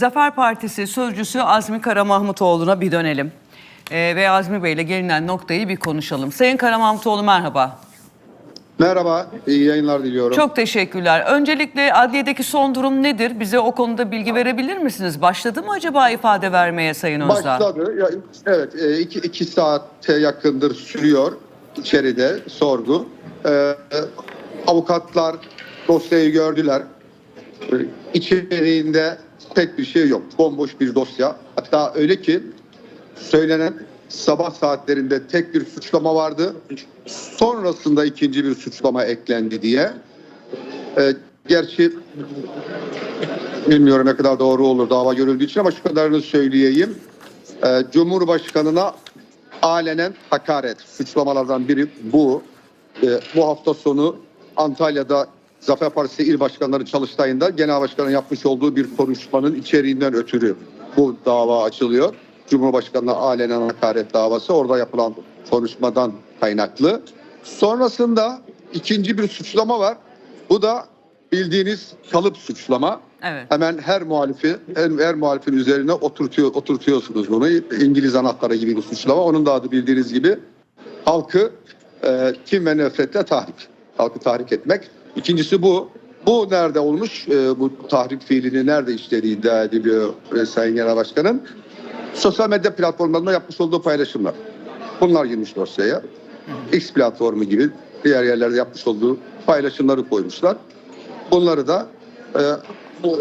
Zafer Partisi sözcüsü Azmi Kara Mahmutoğlu'na bir dönelim. Ee, ve Azmi Bey ile gelinen noktayı bir konuşalım. Sayın Kara Mahmutoğlu merhaba. Merhaba, iyi yayınlar diliyorum. Çok teşekkürler. Öncelikle adliyedeki son durum nedir? Bize o konuda bilgi verebilir misiniz? Başladı mı acaba ifade vermeye Sayın Özdağ? Başladı. Ya, evet, e, iki, iki saate yakındır sürüyor içeride sorgu. Ee, avukatlar dosyayı gördüler. E, İçeriğinde pek bir şey yok. Bomboş bir dosya. Hatta öyle ki söylenen sabah saatlerinde tek bir suçlama vardı. Sonrasında ikinci bir suçlama eklendi diye. E, gerçi bilmiyorum ne kadar doğru olur dava görüldüğü için ama şu kadarını söyleyeyim. Ee, Cumhurbaşkanına alenen hakaret suçlamalardan biri bu. Ee, bu hafta sonu Antalya'da Zafer Partisi İl Başkanları Çalıştayı'nda Genel Başkan'ın yapmış olduğu bir konuşmanın içeriğinden ötürü bu dava açılıyor. Cumhurbaşkanına alenen hakaret davası orada yapılan konuşmadan kaynaklı. Sonrasında ikinci bir suçlama var. Bu da bildiğiniz kalıp suçlama. Evet. Hemen her muhalifi, her, her muhalifin üzerine oturtuyor, oturtuyorsunuz bunu. İngiliz anahtarı gibi bir suçlama. Onun da adı bildiğiniz gibi halkı e, kim ve nefretle tahrik. Halkı tahrik etmek. İkincisi bu. Bu nerede olmuş? E, bu tahrik fiilini nerede işlediği iddia ediliyor e, Sayın Genel Başkan'ın. Sosyal medya platformlarında yapmış olduğu paylaşımlar. Bunlar girmiş dosyaya. X platformu gibi diğer yerlerde yapmış olduğu paylaşımları koymuşlar. Bunları da e, bu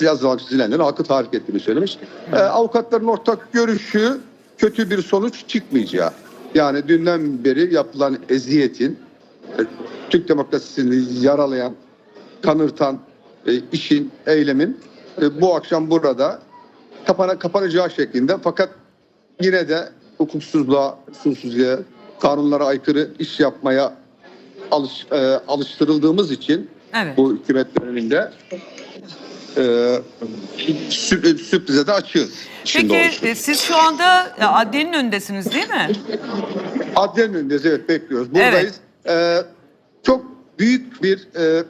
yazılan çizilenlerin halkı tahrik ettiğini söylemiş. E, avukatların ortak görüşü kötü bir sonuç çıkmayacağı. Yani dünden beri yapılan eziyetin Türk demokrasisini yaralayan, kanırtan e, işin, eylemin e, bu akşam burada kapana, kapanacağı şeklinde fakat yine de hukuksuzluğa, usulsüzlüğe, kanunlara aykırı iş yapmaya alış, e, alıştırıldığımız için Evet. bu hükümet döneminde e, sürp- sürprize de açığız. Şimdi Peki olsun. e, siz şu anda e, adliyenin önündesiniz değil mi? Adliyenin önündeyiz evet bekliyoruz. Buradayız. E, çok büyük bir e,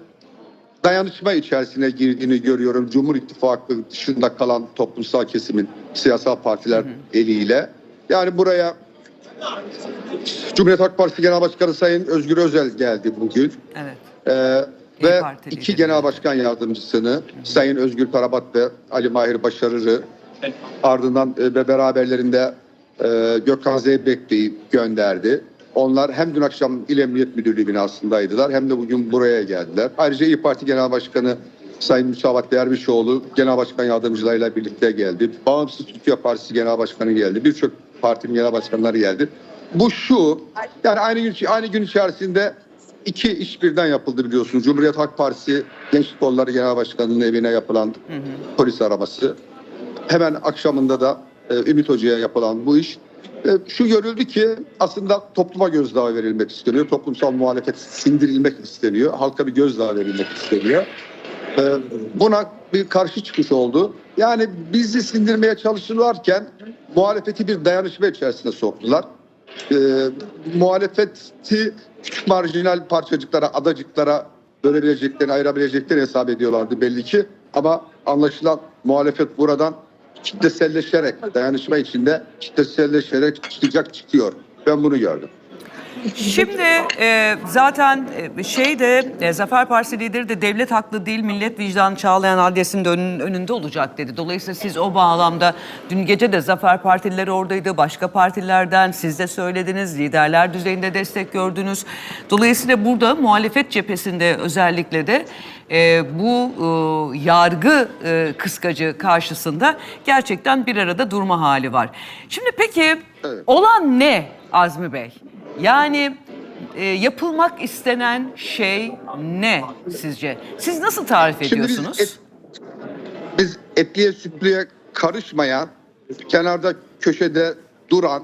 dayanışma içerisine girdiğini görüyorum. Cumhur İttifakı dışında kalan toplumsal kesimin siyasal partiler eliyle. Yani buraya Cumhuriyet Halk Partisi Genel Başkanı Sayın Özgür Özel geldi bugün. Evet. Ee, ve iki genel başkan yardımcısını Sayın Özgür Karabat ve Ali Mahir Başarır'ı ardından e, ve beraberlerinde e, Gökhan Zeybek Bey'i gönderdi. Onlar hem dün akşam İl Emniyet Müdürlüğü binasındaydılar hem de bugün buraya geldiler. Ayrıca İyi Parti Genel Başkanı Sayın Müsavat Dervişoğlu Genel Başkan Yardımcılarıyla birlikte geldi. Bağımsız Türkiye Partisi Genel Başkanı geldi. Birçok partinin genel başkanları geldi. Bu şu, yani aynı gün, aynı gün içerisinde iki iş birden yapıldı biliyorsunuz. Cumhuriyet Halk Partisi Gençlik Kolları Genel Başkanı'nın evine yapılan polis araması. Hemen akşamında da e, Ümit Hoca'ya yapılan bu iş. E, şu görüldü ki aslında topluma gözdağı verilmek isteniyor. Toplumsal muhalefet sindirilmek isteniyor. Halka bir gözdağı verilmek isteniyor. E, buna bir karşı çıkış oldu. Yani bizi sindirmeye çalışırlarken muhalefeti bir dayanışma içerisine soktular. E, muhalefeti küçük marjinal parçacıklara, adacıklara bölebileceklerini, ayırabileceklerini hesap ediyorlardı belli ki. Ama anlaşılan muhalefet buradan kitleselleşerek, dayanışma içinde kitleselleşerek çıkacak çıkıyor. Ben bunu gördüm. Şimdi e, zaten e, şey de e, Zafer Partisi lideri de devlet haklı değil millet vicdanı çağlayan adliyesin de önün- önünde olacak dedi. Dolayısıyla siz o bağlamda dün gece de Zafer Partilileri oradaydı. Başka partilerden siz de söylediniz. Liderler düzeyinde destek gördünüz. Dolayısıyla burada muhalefet cephesinde özellikle de e, bu e, yargı e, kıskacı karşısında gerçekten bir arada durma hali var. Şimdi peki olan ne Azmi Bey? Yani e, yapılmak istenen şey ne sizce? Siz nasıl tarif Şimdi biz, ediyorsunuz? et- biz etliye sütlüye karışmayan, kenarda köşede duran,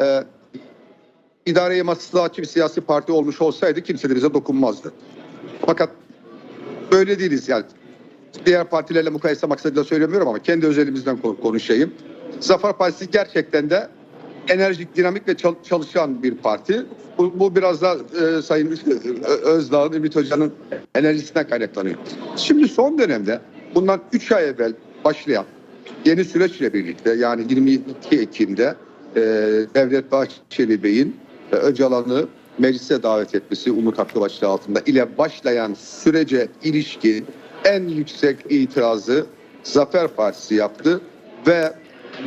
e, idareye maslahatçı bir siyasi parti olmuş olsaydı kimse de bize dokunmazdı. Fakat böyle değiliz yani. Diğer partilerle mukayese maksadıyla söylemiyorum ama kendi özelimizden kon- konuşayım. Zafer Partisi gerçekten de enerjik, dinamik ve çal- çalışan bir parti. Bu, bu biraz da e, Sayın Özdağ'ın, Ümit Hoca'nın enerjisinden kaynaklanıyor. Şimdi son dönemde bundan 3 ay evvel başlayan yeni süreçle birlikte yani 22 Ekim'de e, Devlet Bahçeli Bey'in e, Öcalan'ı meclise davet etmesi Umut Hakkı başlığı altında ile başlayan sürece ilişkin en yüksek itirazı Zafer Partisi yaptı ve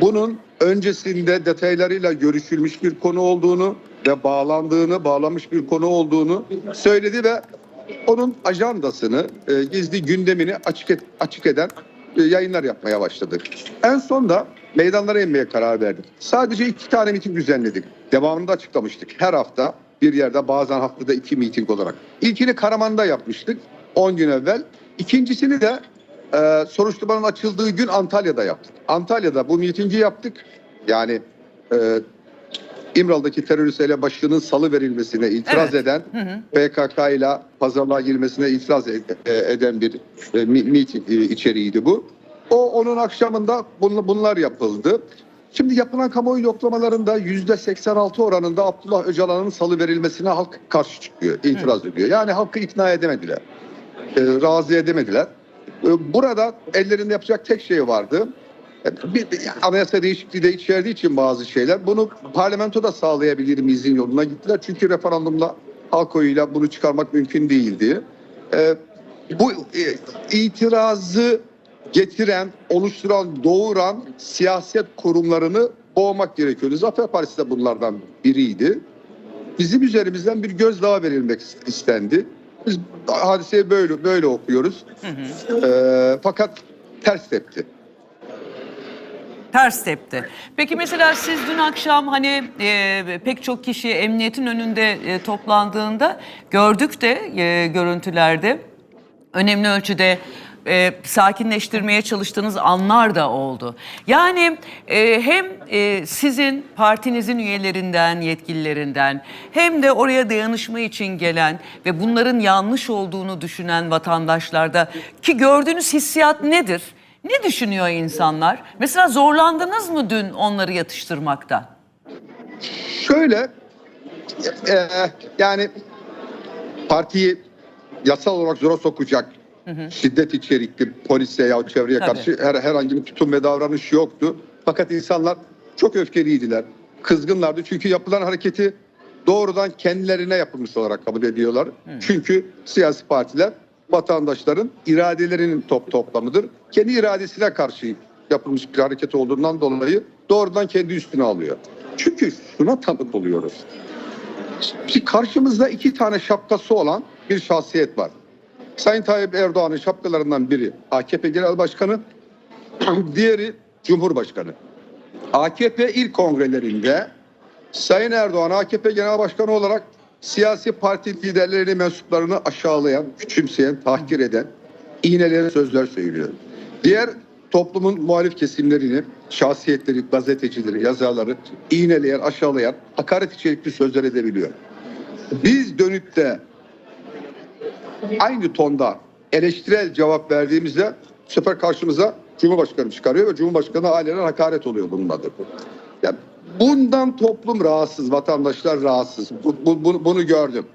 bunun öncesinde detaylarıyla görüşülmüş bir konu olduğunu ve bağlandığını, bağlanmış bir konu olduğunu söyledi ve onun ajandasını, e, gizli gündemini açık, et- açık eden e, yayınlar yapmaya başladık. En son da meydanlara inmeye karar verdik. Sadece iki tane miting düzenledik. Devamını açıklamıştık. Her hafta bir yerde bazen haftada iki miting olarak. İlkini Karaman'da yapmıştık 10 gün evvel. İkincisini de e, soruşturmanın açıldığı gün Antalya'da yaptık. Antalya'da bu mitingi yaptık. Yani e, İmralı'daki terörist ele başlığının salı verilmesine itiraz Evet. eden PKK ile pazarlığa girmesine itiraz ed- e, eden bir e, mi- miting e, içeriğiydi bu. O onun akşamında bun- bunlar yapıldı. Şimdi yapılan kamuoyu yoklamalarında yüzde 86 oranında Abdullah Öcalan'ın salı verilmesine halk karşı çıkıyor, itiraz ediyor. Yani halkı ikna edemediler, e, razı edemediler. E, Burada ellerinde yapacak tek şey vardı. E, Bir, bir anayasa değişikliği de içerdiği için bazı şeyler bunu parlamentoda sağlayabilir miyizin yoluna gittiler. Çünkü referandumla halk oyuyla bunu çıkarmak mümkün değildi. E, bu e, itirazı getiren, oluşturan, doğuran siyaset kurumlarını boğmak gerekiyordu. Zafer Partisi de bunlardan biriydi. Bizim üzerimizden bir gözdağı verilmek istendi. Biz hadiseyi böyle böyle okuyoruz. E, fakat ters tepti. Ters tepti. Peki mesela siz dün akşam hani e, pek çok kişi emniyetin önünde e, toplandığında gördük de e, görüntülerde önemli ölçüde e, sakinleştirmeye çalıştığınız anlar da oldu. Yani e, hem e, sizin partinizin üyelerinden, yetkililerinden hem de oraya dayanışma için gelen ve bunların yanlış olduğunu düşünen vatandaşlarda ki gördüğünüz hissiyat nedir? Ne düşünüyor insanlar? Mesela zorlandınız mı dün onları yatıştırmakta? Şöyle e, yani partiyi yasal olarak zora sokacak şiddet içerikli polise ya çevreye Tabii. karşı her, herhangi bir tutum ve davranış yoktu. Fakat insanlar çok öfkeliydiler. Kızgınlardı çünkü yapılan hareketi doğrudan kendilerine yapılmış olarak kabul ediyorlar. Çünkü siyasi partiler vatandaşların iradelerinin top toplamıdır. Kendi iradesine karşı yapılmış bir hareket olduğundan dolayı doğrudan kendi üstüne alıyor. Çünkü şuna tanık oluyoruz. Şimdi karşımızda iki tane şapkası olan bir şahsiyet var. Sayın Tayyip Erdoğan'ın şapkalarından biri AKP Genel Başkanı, diğeri Cumhurbaşkanı. AKP ilk kongrelerinde Sayın Erdoğan AKP Genel Başkanı olarak siyasi parti liderlerini mensuplarını aşağılayan, küçümseyen, tahkir eden, iğneleyen sözler söylüyor. Diğer toplumun muhalif kesimlerini, şahsiyetleri, gazetecileri, yazarları iğneleyen, aşağılayan, hakaret içerikli sözler edebiliyor. Biz dönüp de aynı tonda eleştirel cevap verdiğimizde bu sefer karşımıza Cumhurbaşkanı çıkarıyor ve Cumhurbaşkanı alenen hakaret oluyor bunun adı. Ya bundan toplum rahatsız, vatandaşlar rahatsız. Bu, bu- bunu, bunu gördüm.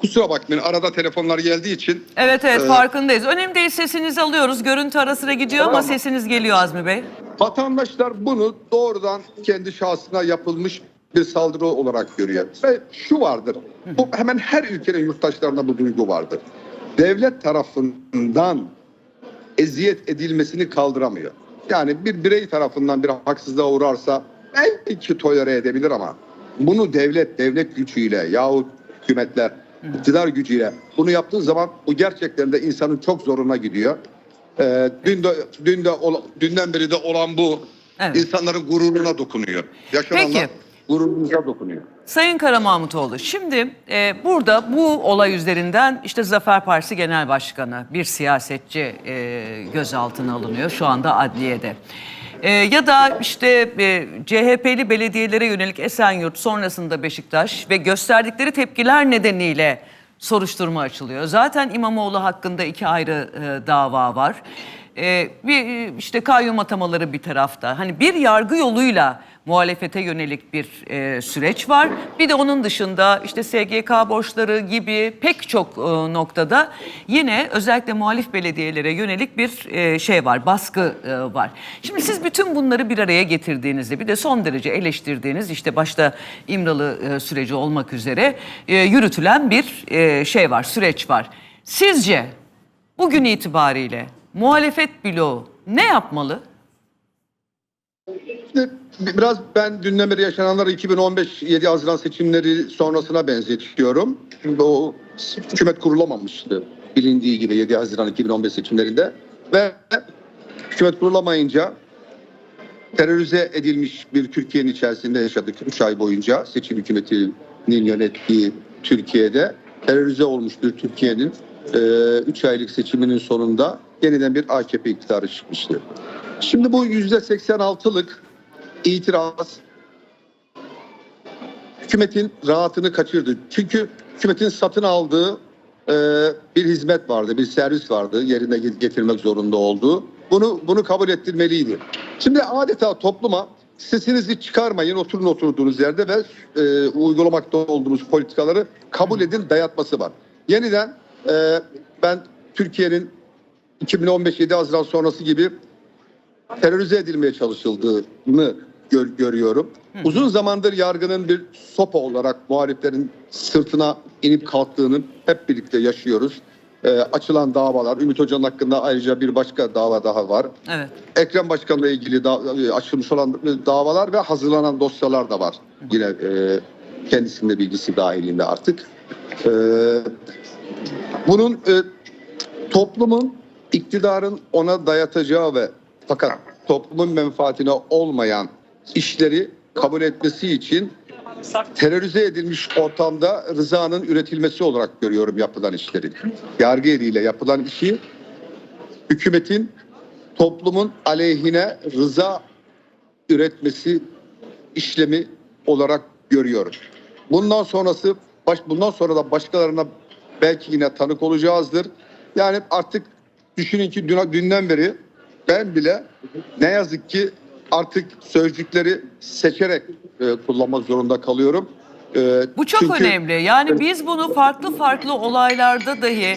Kusura bakmayın arada telefonlar geldiği için Evet evet Ee, farkındayız. Önemli değil sesinizi alıyoruz. Görüntü ara sıra gidiyor ama sesiniz geliyor Azmi Bey. Vatandaşlar bunu doğrudan kendi şahsına yapılmış bir saldırı olarak görüyor. Ve şu vardır, bu hemen her ülkenin yurttaşlarında bu duygu vardır. Devlet tarafından eziyet edilmesini kaldıramıyor. Yani bir birey tarafından bir haksızlığa uğrarsa belki tolere edebilir ama bunu devlet, devlet gücüyle yahut hükümetler, iktidar gücüyle bunu yaptığı zaman bu gerçekten de insanın çok zoruna gidiyor. Ee, dün de dün de dünden beri de olan bu Evet. insanların gururuna dokunuyor. Yaşananlar Peki. Gururumuza dokunuyor. Sayın Kara Mahmutoğlu, şimdi e, burada bu olay üzerinden işte Zafer Partisi Genel Başkanı bir siyasetçi e, gözaltına alınıyor şu anda adliyede. E, ya da işte e, CHP'li belediyelere yönelik Esenyurt sonrasında Beşiktaş ve gösterdikleri tepkiler nedeniyle soruşturma açılıyor. Zaten İmamoğlu hakkında iki ayrı e, dava var. E, bir e, işte kayyum atamaları bir tarafta. Hani bir yargı yoluyla muhalefete yönelik bir e, süreç var. Bir de onun dışında işte SGK borçları gibi pek çok e, noktada yine özellikle muhalif belediyelere yönelik bir e, şey var, baskı e, var. Şimdi siz bütün bunları bir araya getirdiğinizde bir de son derece eleştirdiğiniz işte başta İmralı e, süreci olmak üzere e, yürütülen bir e, şey var, süreç var. Sizce bugün itibariyle muhalefet bloğu ne yapmalı? Biraz ben dünden beri yaşananları 2015 7 Haziran seçimleri sonrasına benzetiyorum. Şimdi o hükümet kurulamamıştı bilindiği gibi 7 Haziran 2015 seçimlerinde ve hükümet kurulamayınca terörize edilmiş bir Türkiye'nin içerisinde yaşadık 3 ay boyunca seçim hükümetinin yönettiği Türkiye'de terörize olmuş bir Türkiye'nin 3 aylık seçiminin sonunda yeniden bir AKP iktidarı çıkmıştı. Şimdi bu %86'lık itiraz hükümetin rahatını kaçırdı. Çünkü hükümetin satın aldığı e, bir hizmet vardı, bir servis vardı yerine getirmek zorunda olduğu. Bunu bunu kabul ettirmeliydi. Şimdi adeta topluma sesinizi çıkarmayın, oturun oturduğunuz yerde ve e, uygulamakta olduğumuz politikaları kabul edin dayatması var. Yeniden e, ben Türkiye'nin 2015 7 Haziran sonrası gibi terörize edilmeye çalışıldığını gör- görüyorum. Uzun zamandır yargının bir sopa olarak muhaliflerin sırtına inip kalktığını hep birlikte yaşıyoruz. Ee, açılan davalar, Ümit Hoca'nın hakkında ayrıca bir başka dava daha var. Evet. Ekrem Başkan'la ilgili da, e, açılmış olan davalar ve hazırlanan dosyalar da var. Yine e, kendisinin de bilgisi dahilinde artık. E, bunun e, toplumun iktidarın ona dayatacağı ve fakat toplumun menfaatine olmayan işleri kabul etmesi için terörize edilmiş ortamda rızanın üretilmesi olarak görüyorum yapılan işleri. Yargı eliyle yapılan işi hükümetin toplumun aleyhine rıza üretmesi işlemi olarak görüyorum. Bundan sonrası baş, bundan sonra da başkalarına belki yine tanık olacağızdır. Yani artık düşünün ki dün, dünden beri ben bile ne yazık ki artık sözcükleri seçerek e, kullanmak zorunda kalıyorum. E, Bu çok çünkü- önemli. Yani biz bunu farklı farklı olaylarda dahi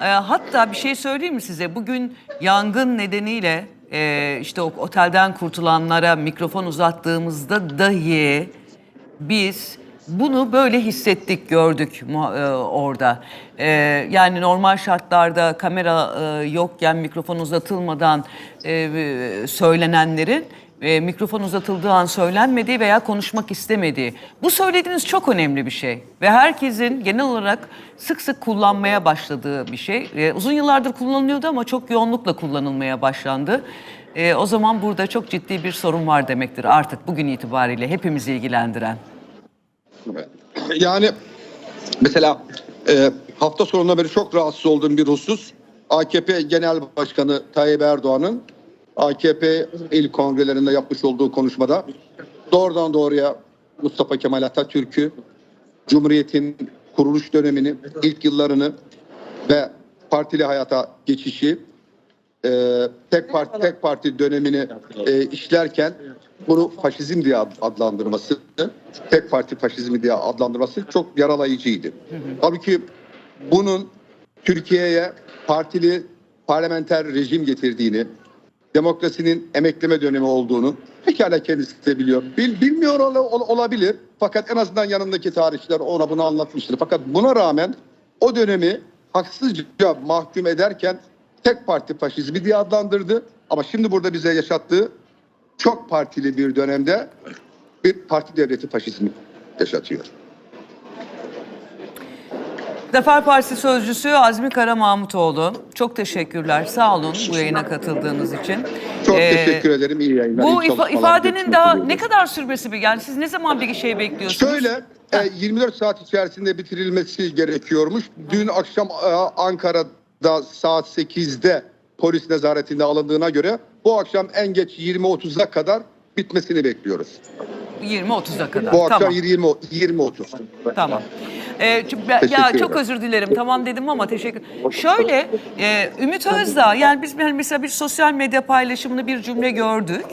e, hatta bir şey söyleyeyim mi size? Bugün yangın nedeniyle e, işte o otelden kurtulanlara mikrofon uzattığımızda dahi biz bunu böyle hissettik, gördük e, orada. E, yani normal şartlarda kamera e, yokken mikrofon uzatılmadan söylenenlerin mikrofon uzatıldığı an söylenmediği veya konuşmak istemediği. Bu söylediğiniz çok önemli bir şey ve herkesin genel olarak sık sık kullanmaya başladığı bir şey. Uzun yıllardır kullanılıyordu ama çok yoğunlukla kullanılmaya başlandı. E, o zaman burada çok ciddi bir sorun var demektir artık bugün itibariyle hepimizi ilgilendiren. Yani mesela e, hafta sonunda beri çok rahatsız olduğum bir husus AKP Genel Başkanı Tayyip Erdoğan'ın AKP il kongrelerinde yapmış olduğu konuşmada doğrudan doğruya Mustafa Kemal Atatürk'ü Cumhuriyet'in kuruluş dönemini, ilk yıllarını ve partili hayata geçişi e, tek parti tek parti dönemini e, işlerken bunu faşizm diye ad- adlandırması, tek parti faşizmi diye adlandırması çok yaralayıcıydı. Halbuki bunun Türkiye'ye partili parlamenter rejim getirdiğini, demokrasinin emekleme dönemi olduğunu pekala kendisi de biliyor. Bil, bilmiyor ola- ol- olabilir fakat en azından yanındaki tarihçiler ona bunu anlatmıştır. Fakat buna rağmen o dönemi haksızca mahkum ederken tek parti faşizmi diye adlandırdı. Ama şimdi burada bize yaşattığı çok partili bir dönemde bir parti devleti faşizmi yaşatıyor. Zafer Partisi Sözcüsü Azmi Kara Mahmutoğlu. Çok teşekkürler. Sağ olun bu yayına katıldığınız için. Çok Ee, teşekkür ederim. İyi yayınlar. Bu iyi ifa- ifadenin daha ne kadar sürmesi bir yani siz ne zaman bir şey bekliyorsunuz? Şöyle e, 24 saat içerisinde bitirilmesi gerekiyormuş. Dün akşam e, Ankara'da saat 8'de polis nezaretinde alındığına göre bu akşam en geç 20.30'a kadar bitmesini bekliyoruz. 20-30'a kadar. Bu akşam tamam. 20 20.30. Tamam. Ee, ya ederim. çok özür dilerim. Tamam dedim ama teşekkür. Şöyle e, Ümit Özdağ yani biz mesela bir sosyal medya paylaşımını bir cümle gördük.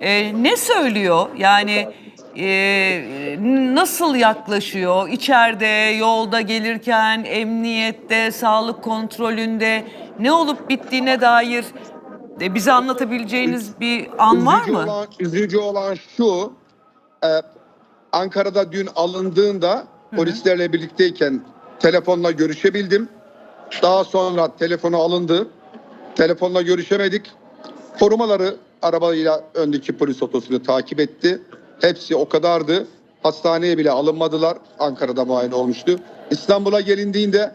E, ne söylüyor? Yani e, nasıl yaklaşıyor? İçeride, yolda gelirken, emniyette, sağlık kontrolünde ne olup bittiğine dair e, bize anlatabileceğiniz bir an var mı? Olan, üzücü olan şu, e, Ankara'da dün alındığında polislerle birlikteyken telefonla görüşebildim. Daha sonra telefonu alındı. Telefonla görüşemedik. Korumaları arabayla öndeki polis otosunu takip etti. Hepsi o kadardı. Hastaneye bile alınmadılar. Ankara'da muayene olmuştu. İstanbul'a gelindiğinde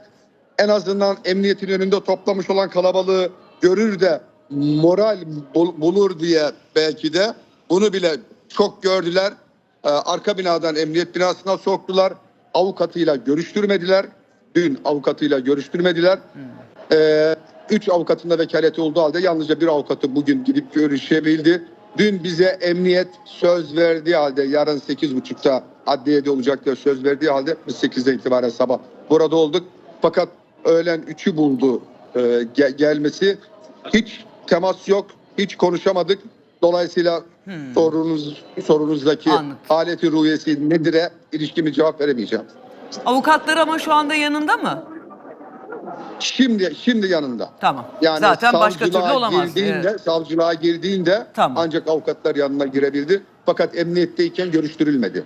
en azından emniyetin önünde toplamış olan kalabalığı görür de moral bul- bulur diye belki de bunu bile çok gördüler. Ee, arka binadan emniyet binasına soktular. Avukatıyla görüştürmediler. Dün avukatıyla görüştürmediler. Ee, üç avukatın da vekaleti olduğu halde yalnızca bir avukatı bugün gidip görüşebildi. Dün bize emniyet söz verdiği halde yarın 8.30'da adliyede olacak diye söz verdiği halde biz 8'den itibaren sabah burada olduk. Fakat öğlen 3'ü buldu e, ge- gelmesi. Hiç temas yok, hiç konuşamadık. Dolayısıyla sorunuz sorunuzdaki Anladım. haleti ruhiyesi nedir'e ilişkimi cevap veremeyeceğim. Avukatları ama şu anda yanında mı? Şimdi şimdi yanında. Tamam. Yani Zaten başka türlü olamaz. Girdiğinde, Evet. Savcılığa girdiğinde Tamam. ancak avukatlar yanına girebildi. Fakat emniyetteyken görüştürülmedi.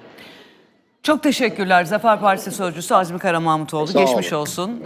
Çok teşekkürler. Zafer Partisi Sözcüsü Azmi Kara Mahmutoğlu. Sağ Geçmiş olsun.